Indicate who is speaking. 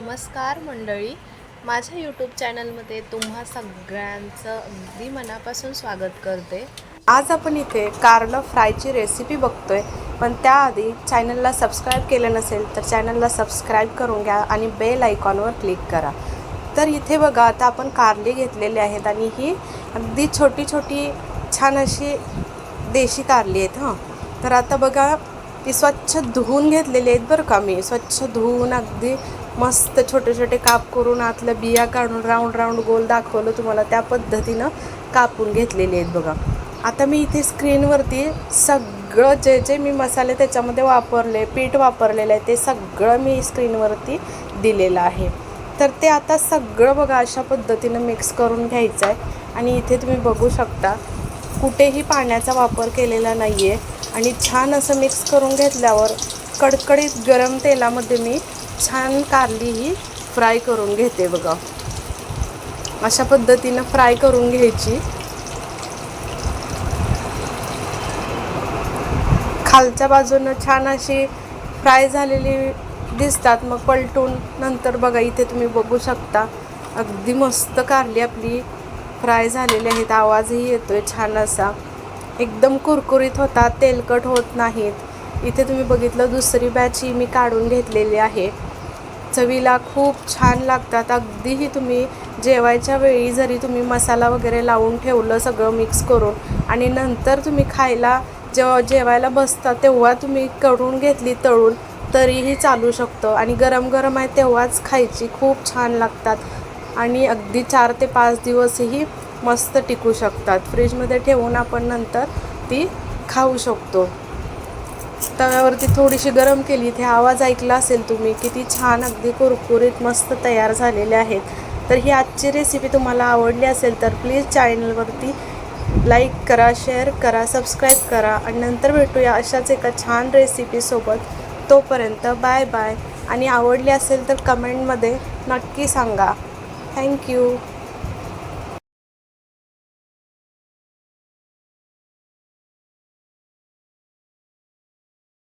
Speaker 1: नमस्कार मंडळी. माझ्या यूट्यूब चॅनलमध्ये तुम्हा सगळ्यांचं अगदी मनापासून स्वागत करते.
Speaker 2: आज आपण इथे कारलं फ्रायची रेसिपी बघतोय पण त्याआधी चॅनलला सबस्क्राईब केलं नसेल तर चॅनलला सबस्क्राईब करून घ्या आणि बेल आयकॉनवर क्लिक करा. तर इथे बघा आता आपण कारली घेतलेली आहेत आणि ही अगदी छोटी छोटी छान अशी देशी कारली आहेत हां. तर आता बघा ती स्वच्छ धुवून घेतलेली आहेत बरं का मी. स्वच्छ धुवून अगदी मस्त छोटे छोटे काप करून आतलं बिया काढून राऊंड राऊंड गोल दाखवलं तुम्हाला त्या पद्धतीनं कापून घेतलेले आहेत बघा. आता मी इथे स्क्रीनवरती सगळं जे जे मी मसाले त्याच्यामध्ये वापरले पीठ वापरलेलं आहे ते सगळं मी स्क्रीनवरती दिलेलं आहे. तर ते आता सगळं बघा अशा पद्धतीनं मिक्स करून घ्यायचं आहे आणि इथे तुम्ही बघू शकता कुठेही पाण्याचा वापर केलेला नाही आहे आणि छान असं मिक्स करून घेतल्यावर कडकडीत गरम तेलामध्ये मी छान कारली ही फ्राय करून घेते बघा. अशा पद्धतीनं फ्राय करून घ्यायची. खालच्या बाजूनं छान अशी फ्राय झालेली दिसतात मग पलटून नंतर बघा इथे तुम्ही बघू शकता. अगदी मस्त कारली आपली फ्राय झालेली आहेत आवाजही येतोय छान असा. एकदम कुरकुरीत होतात तेलकट होत नाहीत. इथे तुम्ही बघितलं दुसरी बॅच ही मी काढून घेतलेली आहे. चवीला खूप छान लागतात. अगदीही तुम्ही जेवायच्या वेळी जरी तुम्ही मसाला वगैरे लावून ठेवलं सगळं मिक्स करून आणि नंतर तुम्ही खायला जेव्हा जेवायला बसता तेव्हा तुम्ही करून घेतली तळून तरीही चालू शकतं. आणि गरम गरम आहे तेव्हाच खायची खूप छान लागतात. आणि अगदी चार ते पाच दिवसही मस्त टिकू शकतात. फ्रीजमध्ये ठेवून आपण नंतर ती खाऊ शकतो. तव्यावरती थोडीशी गरम केली. इथे आवाज ऐकला असेल तुम्ही किती छान अगदी कुरकुरीत मस्त तयार झालेले आहेत. तर ही आजची रेसिपी तुम्हाला आवडली असेल तर प्लीज चॅनलवरती लाईक करा शेअर करा सबस्क्राईब करा आणि नंतर भेटूया अशाच एका छान रेसिपीसोबत तोपर्यंत बाय बाय आणि आवडली असेल तर कमेंटमध्ये नक्की सांगा. थँक्यू